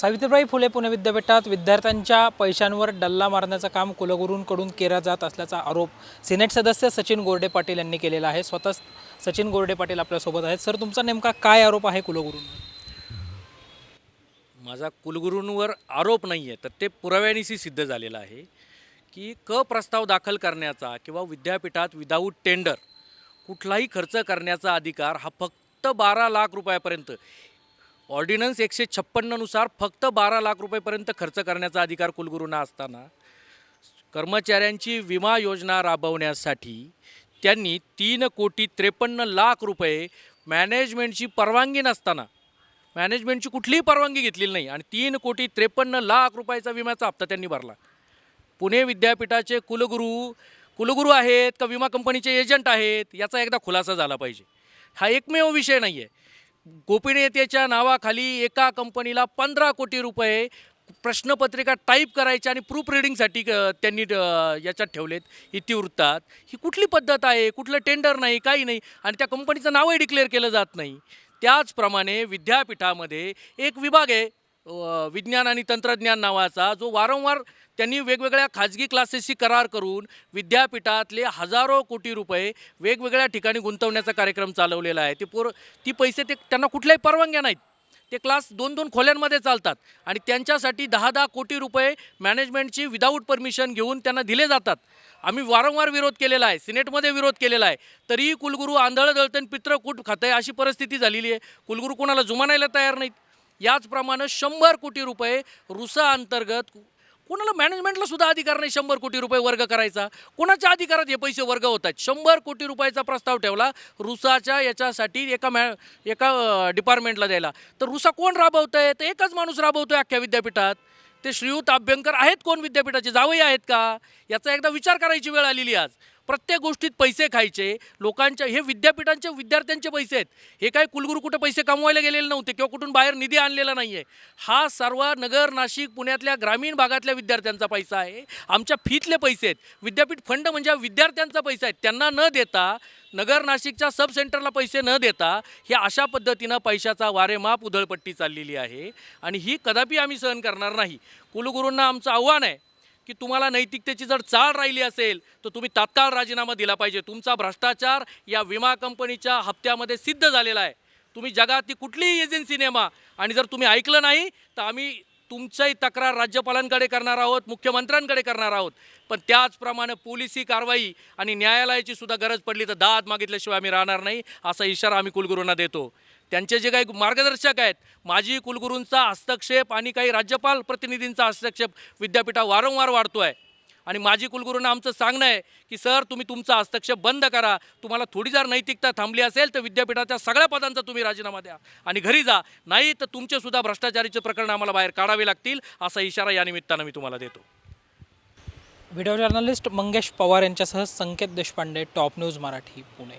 सावित्रीबाई फुले पुणे विद्यापीठात विद्यार्थ्यांच्या पैशांवर डल्ला मारण्याचं काम कुलगुरूंकडून केलं जात असल्याचा आरोप सिनेट सदस्य सचिन गोरडे पाटील यांनी केलेला आहे. स्वतः सचिन गोरडे पाटील आपल्यासोबत आहेत. सर तुमचा नेमका काय आरोप आहे कुलगुरूंवर? माझा कुलगुरूंवर आरोप नाही आहे तर ते पुराव्यानिशी सिद्ध झालेलं आहे की क प्रस्ताव दाखल करण्याचा किंवा विद्यापीठात विदाऊट टेंडर कुठलाही खर्च करण्याचा अधिकार हा फक्त बारा लाख रुपयापर्यंत ऑर्डिनन्स एकशे छप्पन्ननुसार फक्त बारा लाख रुपयेपर्यंत खर्च करण्याचा अधिकार कुलगुरूंना असताना कर्मचाऱ्यांची विमा योजना राबवण्यासाठी त्यांनी तीन कोटी त्रेपन्न लाख रुपये मॅनेजमेंटची परवानगी नसताना मॅनेजमेंटची कुठलीही परवानगी घेतलेली नाही आणि तीन कोटी त्रेपन्न लाख रुपयाचा विम्याचा हप्ता त्यांनी भरला. पुणे विद्यापीठाचे कुलगुरू कुलगुरू आहेत का विमा कंपनीचे एजंट आहेत याचा एकदा खुलासा झाला पाहिजे. हा एकमेव विषय नाही आहे गोपनीयतेच्या नावाखाली एका कंपनीला पंधरा कोटी रुपये प्रश्नपत्रिका टाईप करायच्या आणि प्रूफ रिडिंगसाठी त्यांनी याच्यात ठेवलेत. इतिवृत्तात ही कुठली पद्धत आहे? कुठलं टेंडर नाही? काही नाही. आणि त्या कंपनीचं नावही डिक्लेअर केलं जात नाही. त्याचप्रमाणे विद्यापीठामध्ये एक विभाग आहे विज्ञान आणि तंत्रज्ञान नावाचा जो वारंवार त्यांनी वेगवेगळ्या खाजगी क्लासेसशी करार करून विद्यापीठातले हजारो कोटी रुपये वेगवेगळ्या ठिकाणी गुंतवण्याचा कार्यक्रम चालवलेला आहे. ते पोर ती पैसे ते त्यांना कुठल्याही परवानग्या नाहीत. ते क्लास दोन दोन खोल्यांमध्ये चालतात आणि त्यांच्यासाठी दहा दहा कोटी रुपये मॅनेजमेंटची विदाऊट परमिशन घेऊन त्यांना दिले जातात. आम्ही वारंवार विरोध केलेला आहे सिनेटमध्ये विरोध केलेला आहे. तरीही कुलगुरू आंधळ दळतन कुठ खातं आहे अशी परिस्थिती झालेली आहे. कुलगुरू कोणाला जुमानायला तयार नाहीत. याचप्रमाणे शंभर कोटी रुपये रुसा अंतर्गत कोणाला मॅनेजमेंटला सुद्धा अधिकार नाही शंभर कोटी रुपये वर्ग करायचा. कोणाच्या अधिकारात हे पैसे वर्ग होत आहेत? शंभर कोटी रुपयाचा प्रस्ताव ठेवला रुसाच्या याच्यासाठी एका मॅ एका डिपार्टमेंटला द्यायला. तर रुसा कोण राबवत आहे तर एकच माणूस राबवतो आहे अख्ख्या विद्यापीठात. ते श्रीयुत अभ्यंकर आहेत कोण विद्यापीठाचे? जावई आहेत का? याचा एकदा विचार करायची वेळ आलेली आज. प्रत्येक गोष्टीत पैसे खायचे लोकांच्या हे विद्यापीठांचे विद्यार्थ्यांचे पैसे आहेत. हे काय कुलगुरू कुठं पैसे कमवायला गेलेले नव्हते किंवा कुठून बाहेर निधी आणलेला नाही आहे हा सर्व नगर नाशिक पुण्यातल्या ग्रामीण भागातल्या विद्यार्थ्यांचा पैसा आहे. आमच्या फीतले पैसे आहेत. विद्यापीठ फंड म्हणजे विद्यार्थ्यांचा पैसा आहे. त्यांना न देता नगर नाशिकच्या सब सेंटरला पैसे न देता हे अशा पद्धतीनं पैशाचा वारेमाप उधळपट्टी चाललेली आहे. आणि ही कदापि आम्ही सहन करणार नाही. कुलगुरूंना आमचं आव्हान आहे की तुम्हाला नैतिकतेची जर चाळ राहिली असेल तर तुम्ही तात्काळ राजीनामा दिला पाहिजे. तुमचा भ्रष्टाचार या विमा कंपनीच्या हप्त्यामध्ये सिद्ध झालेला आहे. तुम्ही जगातली कुठलीही एजन्सी नेमा आणि जर तुम्ही ऐकलं नाही तर आम्ही तुमचाही तक्रार राज्यपालांकडे करणार आहोत मुख्यमंत्र्यांकडे करणार आहोत. पण त्याचप्रमाणे पोलिसी कारवाई आणि न्यायालयाची सुद्धा गरज पडली तर दाद मागितल्याशिवाय आम्ही राहणार नाही असा इशारा आम्ही कुलगुरूंना देतो. त्यांचे जे काही मार्गदर्शक आहेत माजी कुलगुरूंचा हस्तक्षेप आणि काही राज्यपाल प्रतिनिधींचा हस्तक्षेप विद्यापीठा वारंवार वाढतो आहे आणि माजी कुलगुरूंना आमचं सांगणं आहे की सर तुम्ही तुमचा हस्तक्षेप बंद करा. तुम्हाला थोडी जर नैतिकता थांबली असेल तर विद्यापीठाच्या सगळ्या पदांचा तुम्ही राजीनामा द्या आणि घरी जा. नाही तर तुमचे सुद्धा भ्रष्टाचारीचे प्रकरण आम्हाला बाहेर काढावे लागतील असा इशारा या निमित्तानं मी तुम्हाला देतो. व्हिडिओ जर्नलिस्ट मंगेश पवार यांच्यासह Sanket Deshpande top news Marathi Pune.